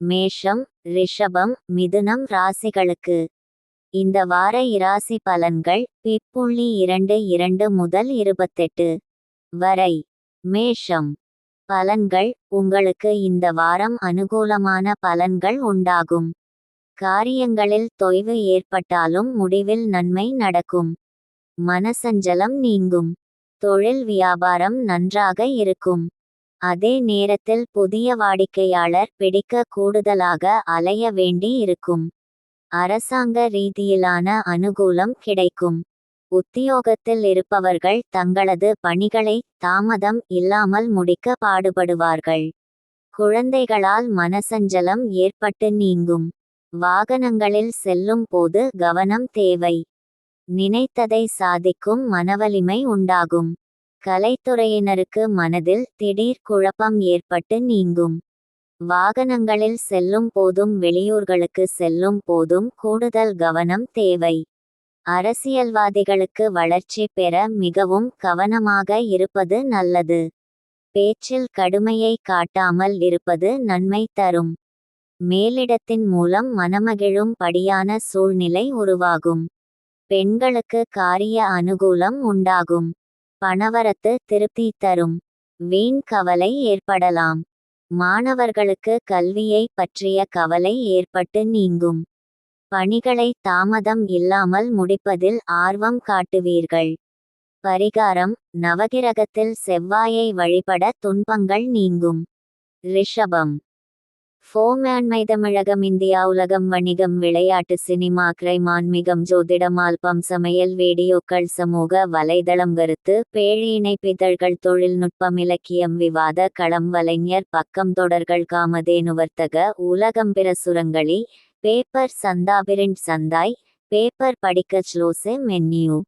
மேஷம் ரிஷபம் மிதுனம் ராசிகளுக்கு. இந்த வார இராசி பலன்கள் பிப்புள்ளி இரண்டு இரண்டு முதல் இருபத்தெட்டு. வரை. மேஷம். பலன்கள் உங்களுக்கு இந்த வாரம் அனுகூலமான பலன்கள் உண்டாகும். காரியங்களில் தொய்வு ஏற்பட்டாலும் முடிவில் நன்மை நடக்கும். மனசஞ்சலம் நீங்கும். தொழில் வியாபாரம் நன்றாக இருக்கும். அதே நேரத்தில் புதிய வாடிக்கையாளர் பிடிக்க கூடுதலாக அலைய வேண்டி இருக்கும். அரசாங்க ரீதியிலான அனுகூலம் கிடைக்கும். உத்தியோகத்தில் இருப்பவர்கள் தங்களது பணிகளை தாமதம் இல்லாமல் முடிக்க பாடுபடுவார்கள். குழந்தைகளால் மனசஞ்சலம் ஏற்பட்டு நீங்கும். வாகனங்களில் செல்லும் போது கவனம் தேவை. நினைத்ததை சாதிக்கும் மனவலிமை உண்டாகும். கலைத்துறையினருக்கு மனதில் திடீர் குழப்பம் ஏற்பட்டு நீங்கும். வாகனங்களில் செல்லும் போதும் வெளியூர்களுக்கு செல்லும் போதும் கூடுதல் கவனம் தேவை. அரசியல்வாதிகளுக்கு வளர்ச்சி பெற மிகவும் கவனமாக இருப்பது நல்லது. பேச்சில் கடுமையை காட்டாமல் இருப்பது நன்மை தரும். மேலிடத்தின் மூலம் மனமகிழும் படியான சூழ்நிலை உருவாகும். பெண்களுக்கு காரிய அனுகூலம் உண்டாகும். பணவரத்து திருப்தி தரும். வீண் கவலை ஏற்படலாம். மாணவர்களுக்கு கல்வியை பற்றிய கவலை ஏற்பட்டு நீங்கும். பணிகளை தாமதம் இல்லாமல் முடிப்பதில் ஆர்வம் காட்டுவீர்கள். பரிகாரம் நவகிரகத்தில் செவ்வாயை வழிபட துன்பங்கள் நீங்கும். ரிஷபம். ஃபோமேன்மை மைதமிழகம் இந்தியா உலகம் வணிகம் விளையாட்டு சினிமா கிரைம் ஆன்மீகம் ஜோதிடம் ஆல்பம் சமையல் வீடியோக்கள் சமூக வலைதளம் கருத்து பேழி இணைப்பிதழ்கள் தொழில்நுட்பம் இலக்கியம் விவாத களம் வலைஞர் பக்கம் தொடர்கள் காமதேனு வர்த்தக உலகம் பிரசுரங்களி பேப்பர் சந்தாபிரிண்ட் சந்தாய் பேப்பர் படிக்க ஸ்லோசே மென்யூ.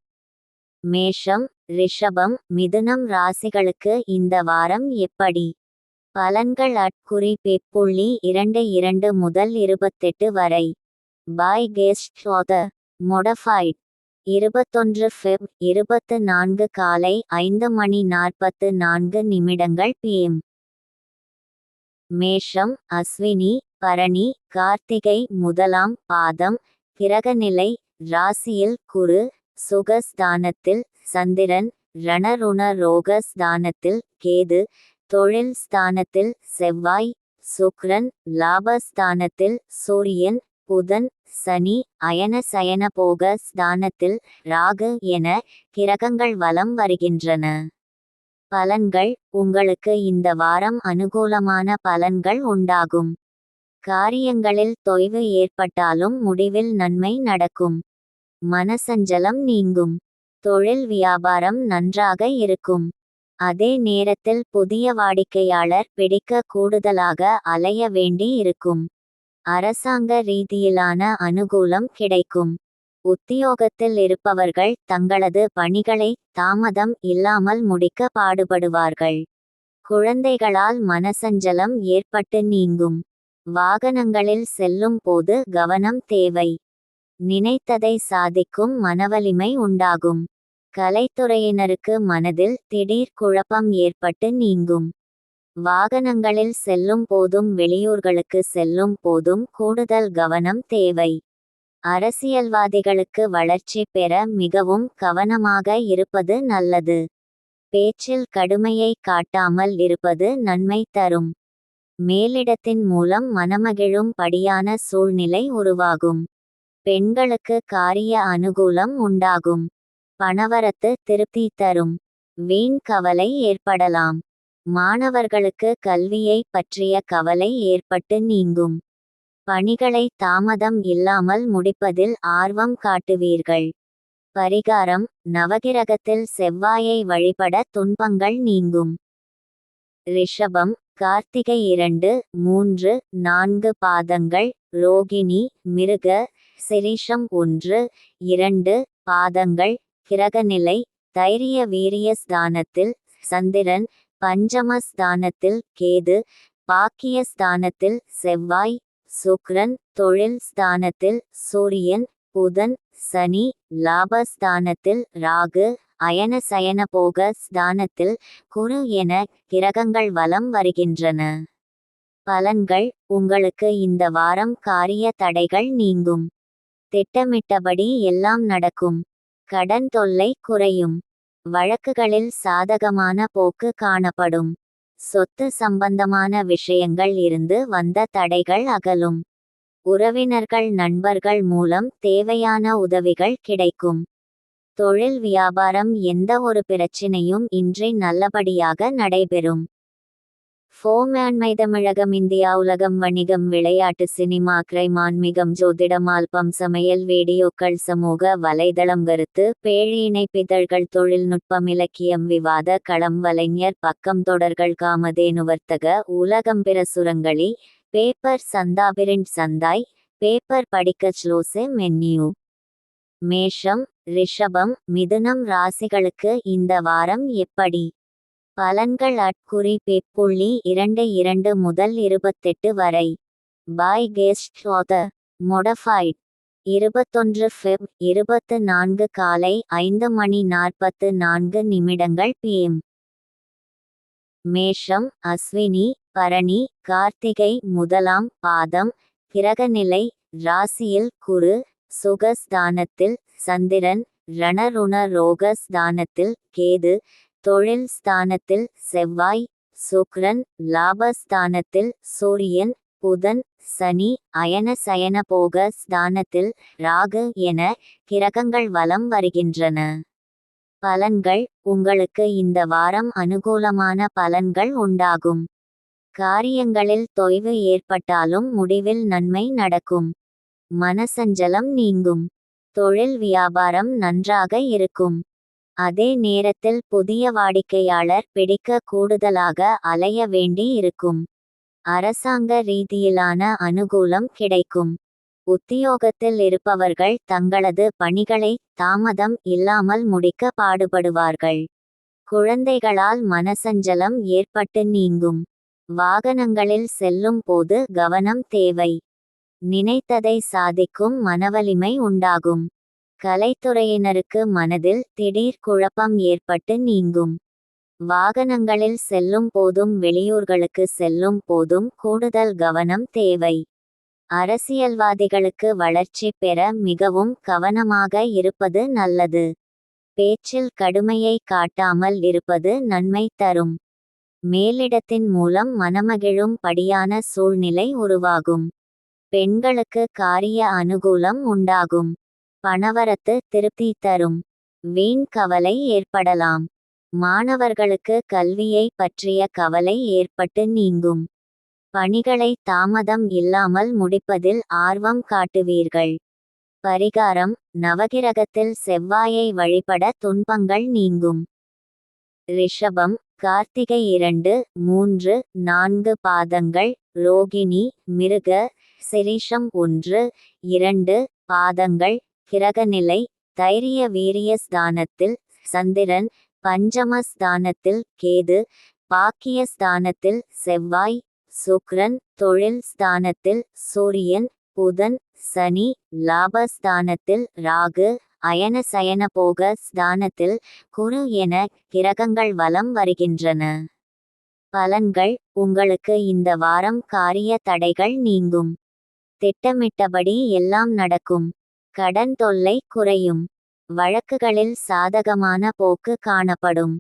மேஷம் ரிஷபம் மிதுனம் ராசிகளுக்கு இந்த வாரம் எப்படி? பலன்கள் அட்குறி பெப்புள்ளி இரண்டு இரண்டு முதல் இருபத்தெட்டு வரை. பாய் கெஸ்ட் ஆத மொடஃபைட். இருபத்தொன்று ஃபெப் இருபத்து நான்கு காலை ஐந்து மணி நாற்பத்து நான்கு நிமிடங்கள் பிஎம் மேஷம் அஸ்வினி பரணி கார்த்திகை முதலாம் பாதம் கிரகநிலை ராசியில் குரு சுகஸ்தானத்தில் சந்திரன் ரணருண ரோகஸ்தானத்தில் கேது தொழில் ஸ்தானத்தில் செவ்வாய் சுக்ரன் லாபஸ்தானத்தில் சூரியன் புதன் சனி அயன சயன போக ஸ்தானத்தில் ராகு என கிரகங்கள் வலம் வருகின்றன. பலன்கள் உங்களுக்கு இந்த வாரம் அனுகூலமான பலன்கள் உண்டாகும். காரியங்களில் தொய்வு ஏற்பட்டாலும் முடிவில் நன்மை நடக்கும். மனசஞ்சலம் நீங்கும். தொழில் வியாபாரம் நன்றாக இருக்கும். அதே நேரத்தில் புதிய வாடிக்கையாளர் பிடிக்க கூடுதலாக அலைய வேண்டி இருக்கும். அரசாங்க ரீதியிலான அனுகூலம் கிடைக்கும். உத்தியோகத்தில் இருப்பவர்கள் தங்களது பணிகளை தாமதம் இல்லாமல் முடிக்க பாடுபடுவார்கள். குழந்தைகளால் மனசஞ்சலம் ஏற்பட்டு நீங்கும். வாகனங்களில் செல்லும் போது கவனம் தேவை. நினைத்ததை சாதிக்கும் மனவலிமை உண்டாகும். கலைத்துறையினருக்கு மனதில் திடீர் குழப்பம் ஏற்பட்டு நீங்கும். வாகனங்களில் செல்லும் போதும் வெளியூர்களுக்கு செல்லும் போதும் கூடுதல் கவனம் தேவை. அரசியல்வாதிகளுக்கு வளர்ச்சி பெற மிகவும் கவனமாக இருப்பது நல்லது. பேச்சில் கடுமையை காட்டாமல் இருப்பது நன்மை தரும். மேலிடத்தின் மூலம் மனமகிழும் படியான சூழ்நிலை உருவாகும். பெண்களுக்கு காரிய அனுகூலம் உண்டாகும். பணவரத்து திருப்தி தரும். வீண் கவலை ஏற்படலாம். மாணவர்களுக்கு கல்வியை பற்றிய கவலை ஏற்பட்டு நீங்கும். பணிகளை தாமதம் இல்லாமல் முடிப்பதில் ஆர்வம் காட்டுவீர்கள். பரிகாரம் நவகிரகத்தில் செவ்வாயை வழிபட துன்பங்கள் நீங்கும். ரிஷபம் கார்த்திகை இரண்டு மூன்று நான்கு பாதங்கள் ரோகிணி மிருக சிரிஷம் ஒன்று இரண்டு பாதங்கள் கிரகநிலை தைரிய வீரிய ஸ்தானத்தில் சந்திரன் பஞ்சம ஸ்தானத்தில் கேது பாக்கிய ஸ்தானத்தில் செவ்வாய் சுக்ரன் தொழில் ஸ்தானத்தில் சூரியன் புதன் சனி லாபஸ்தானத்தில் ராகு அயன சயன போக ஸ்தானத்தில் குரு என கிரகங்கள் வலம் வருகின்றன. பலன்கள் உங்களுக்கு இந்த வாரம் காரிய தடைகள் நீங்கும். திட்டமிட்டபடி எல்லாம் நடக்கும். கடன் தொல்லை குறையும். வழக்குகளில் சாதகமான போக்கு காணப்படும். சொத்து சம்பந்தமான விஷயங்கள் இருந்து வந்த தடைகள் அகலும். உறவினர்கள் நண்பர்கள் மூலம் தேவையான உதவிகள் கிடைக்கும். தொழில் வியாபாரம் எந்த ஒரு பிரச்சினையும் இன்றி நல்லபடியாக நடைபெறும். ஃபோமேன்மை தமிழகம் இந்தியா உலகம் வணிகம் விளையாட்டு சினிமா கிரைம் ஆன்மீகம் ஜோதிடம் ஆல்பம் சமையல் வீடியோக்கள் சமூக வலைதளம் கருத்து பேழி இணைப்பிதழ்கள் தொழில்நுட்பம் இலக்கியம் விவாத களம் வலைஞர் பக்கம் தொடர்கள் காமதேனு வர்த்தக உலகம் பிரசுரங்களி பேப்பர் சந்தாபிரிண்ட் சந்தாய் பேப்பர் படிக்க ஸ்லோசே மென்யூ. மேஷம் ரிஷபம் மிதுனம் ராசிகளுக்கு இந்த வாரம் எப்படி? பலன்கள் அட்குறி பெப்புள்ளி இரண்டு இரண்டு முதல் இருபத்தெட்டு வரை. By guest author modified. இருபத்தொன்று ஃபெப் இருபத்து நான்கு காலை ஐந்து மணி நாற்பத்து நான்கு நிமிடங்கள் பிஎம் மேஷம் அஸ்வினி பரணி கார்த்திகை முதலாம் பாதம் கிரகநிலை ராசியில் குரு சுகஸ்தானத்தில் சந்திரன் ரணருண ரோகஸ்தானத்தில் கேது தொழில் ஸ்தானத்தில் செவ்வாய் சுக்ரன் லாபஸ்தானத்தில் சூரியன் புதன் சனி அயன சயன போக ஸ்தானத்தில் ராகு என கிரகங்கள் வலம் வருகின்றன. பலன்கள் உங்களுக்கு இந்த வாரம் அனுகூலமான பலன்கள் உண்டாகும். காரியங்களில் தொய்வு ஏற்பட்டாலும் முடிவில் நன்மை நடக்கும். மனசஞ்சலம் நீங்கும். தொழில் வியாபாரம் நன்றாக இருக்கும். அதே நேரத்தில் புதிய வாடிக்கையாளர் பிடிக்க கூடுதலாக அலைய வேண்டி இருக்கும். அரசாங்க ரீதியிலான அனுகூலம் கிடைக்கும். உத்தியோகத்தில் இருப்பவர்கள் தங்களது பணிகளை தாமதம் இல்லாமல் முடிக்க பாடுபடுவார்கள். குழந்தைகளால் மனசஞ்சலம் ஏற்பட்டு நீங்கும். வாகனங்களில் செல்லும் போது கவனம் தேவை. நினைத்ததை சாதிக்கும் மனவலிமை உண்டாகும். கலைத்துறையினருக்கு மனதில் திடீர் குழப்பம் ஏற்பட்டு நீங்கும். வாகனங்களில் செல்லும் போதும் வெளியூர்களுக்கு செல்லும் போதும் கூடுதல் கவனம் தேவை. அரசியல்வாதிகளுக்கு வளர்ச்சி பெற மிகவும் கவனமாக இருப்பது நல்லது. பேச்சில் கடுமையை காட்டாமல் இருப்பது நன்மை தரும். மேலிடத்தின் மூலம் மனமகிழும் படியான சூழ்நிலை உருவாகும். பெண்களுக்கு காரிய அனுகூலம் உண்டாகும். பணவரத்து திருப்தி தரும். வீண் கவலை ஏற்படலாம். மாணவர்களுக்கு கல்வியை பற்றிய கவலை ஏற்பட்டு நீங்கும். பணிகளை தாமதம் இல்லாமல் முடிப்பதில் ஆர்வம் காட்டுவீர்கள். பரிகாரம் நவகிரகத்தில் செவ்வாயை வழிபட துன்பங்கள் நீங்கும். ரிஷபம் கார்த்திகை இரண்டு மூன்று நான்கு பாதங்கள் ரோகிணி மிருக சிரீஷம் ஒன்று இரண்டு பாதங்கள் கிரகநிலை தைரிய வீரிய ஸ்தானத்தில் சந்திரன் பஞ்சம ஸ்தானத்தில் கேது பாக்கிய ஸ்தானத்தில் செவ்வாய் சுக்ரன் தொழில் ஸ்தானத்தில் சூரியன் புதன் சனி லாபஸ்தானத்தில் ராகு அயன சயன போக ஸ்தானத்தில் குரு என கிரகங்கள் வலம் வருகின்றன. பலன்கள் உங்களுக்கு இந்த வாரம் காரிய தடைகள் நீங்கும். திட்டமிட்டபடி எல்லாம் நடக்கும். கடன் தொல்லை குறையும். வழக்குகளில் சாதகமான போக்கு காணப்படும்.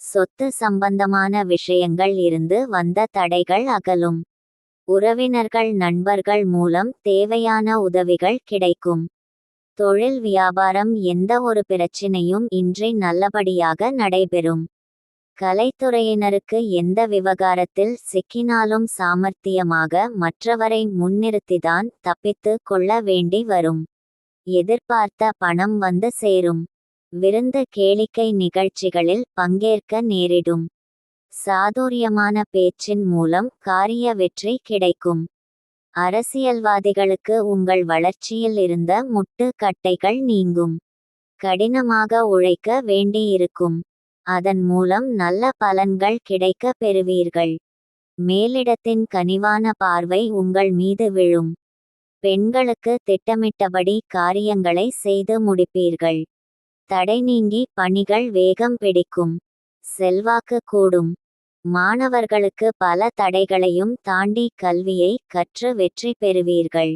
சொத்து சம்பந்தமான விஷயங்கள் இருந்து வந்த தடைகள் அகலும். உறவினர்கள் நண்பர்கள் மூலம் தேவையான உதவிகள் கிடைக்கும். தொழில் வியாபாரம் எந்த ஒரு பிரச்சினையும் இன்றி நல்லபடியாக நடைபெறும். கலைத்துறையினருக்கு எந்த விவகாரத்தில் சிக்கினாலும் சாமர்த்தியமாக மற்றவரை முன்னிறுத்திதான் தப்பித்து கொள்ள வேண்டி வரும். எதிர்பார்த்த பணம் வந்து சேரும். விருந்த கேளிக்கை நிகழ்ச்சிகளில் பங்கேற்க நேரிடும். சாதுரியமான பேச்சின் மூலம் காரிய வெற்றி கிடைக்கும். அரசியல்வாதிகளுக்கு உங்கள் வளர்ச்சியில் இருந்த முட்டு கட்டைகள் நீங்கும். கடினமாக உழைக்க வேண்டியிருக்கும். அதன் மூலம் நல்ல பலன்கள் கிடைக்க பெறுவீர்கள். மேலிடத்தின் கனிவான பார்வை உங்கள் மீது விழும். பெண்களுக்கு திட்டமிட்டபடி காரியங்களை செய்து முடிப்பீர்கள். தடை நீங்கி பணிகள் வேகம் பிடிக்கும். செல்வாக்கு கூடும். மாணவர்களுக்கு பல தடைகளையும் தாண்டி கல்வியை கற்று வெற்றி பெறுவீர்கள்.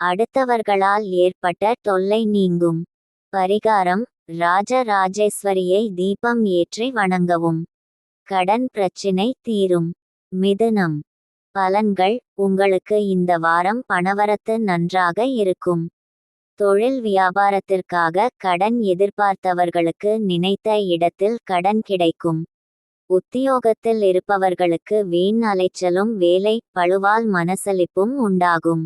அடுத்தவர்களால் ஏற்பட்ட தொல்லை நீங்கும். பரிகாரம் ராஜராஜேஸ்வரியை தீபம் ஏற்றி வணங்கவும். கடன் பிரச்சினை தீரும். மிதுனம். பலன்கள் உங்களுக்கு இந்த வாரம் பணவரத்து நன்றாக இருக்கும். தொழில் வியாபாரத்திற்காக கடன் எதிர்பார்த்தவர்களுக்கு நினைத்த இடத்தில் கடன் கிடைக்கும். உத்தியோகத்தில் இருப்பவர்களுக்கு வீண் அலைச்சலும் வேலை பழுவால் மனசளிப்பும் உண்டாகும்.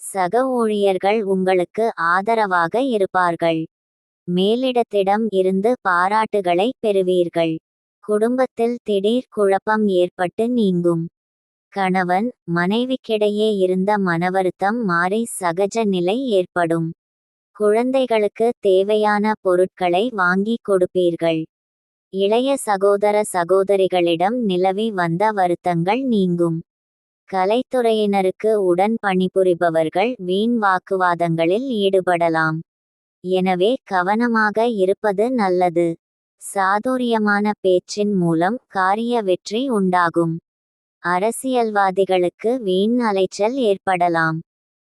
சக ஊழியர்கள் உங்களுக்கு ஆதரவாக இருப்பார்கள். மேலிடத்திடம் இருந்து பாராட்டுகளை பெறுவீர்கள். குடும்பத்தில் திடீர் குழப்பம் ஏற்பட்டு நீங்கும். கணவன் மனைவிக்கிடையே இருந்த மனவருத்தம் மாறி சகஜ நிலை ஏற்படும். குழந்தைகளுக்கு தேவையான பொருட்களை வாங்கி கொடுப்பீர்கள். இளைய சகோதர சகோதரிகளிடம் நிலவி வந்த வருத்தங்கள் நீங்கும். கலைத்துறையினருக்கு உடன் பணிபுரிபவர்கள் வீண் வாக்குவாதங்களில் ஈடுபடலாம். எனவே கவனமாக இருப்பது நல்லது. சாதுரியமான பேச்சின் மூலம் காரிய வெற்றி உண்டாகும். அரசியல்வாதிகளுக்கு வீண் அலைச்சல் ஏற்படலாம்.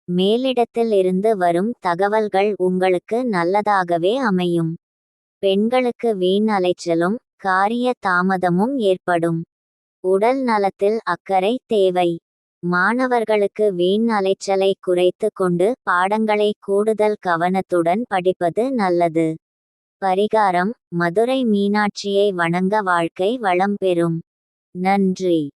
மேலிடத்தில் இருந்து வரும் தகவல்கள் உங்களுக்கு நல்லதாகவே அமையும். பெண்களுக்கு வீண் அலைச்சலும் காரிய தாமதமும் ஏற்படும். உடல் நலத்தில் அக்கறை தேவை. மாணவர்களுக்கு வீண் அலைச்சலை குறைத்து கொண்டு பாடங்களை கூடுதல் கவனத்துடன் படிப்பது நல்லது. பரிகாரம் மதுரை மீனாட்சியை வணங்க வாழ்க்கை வளம் பெறும். நன்றி.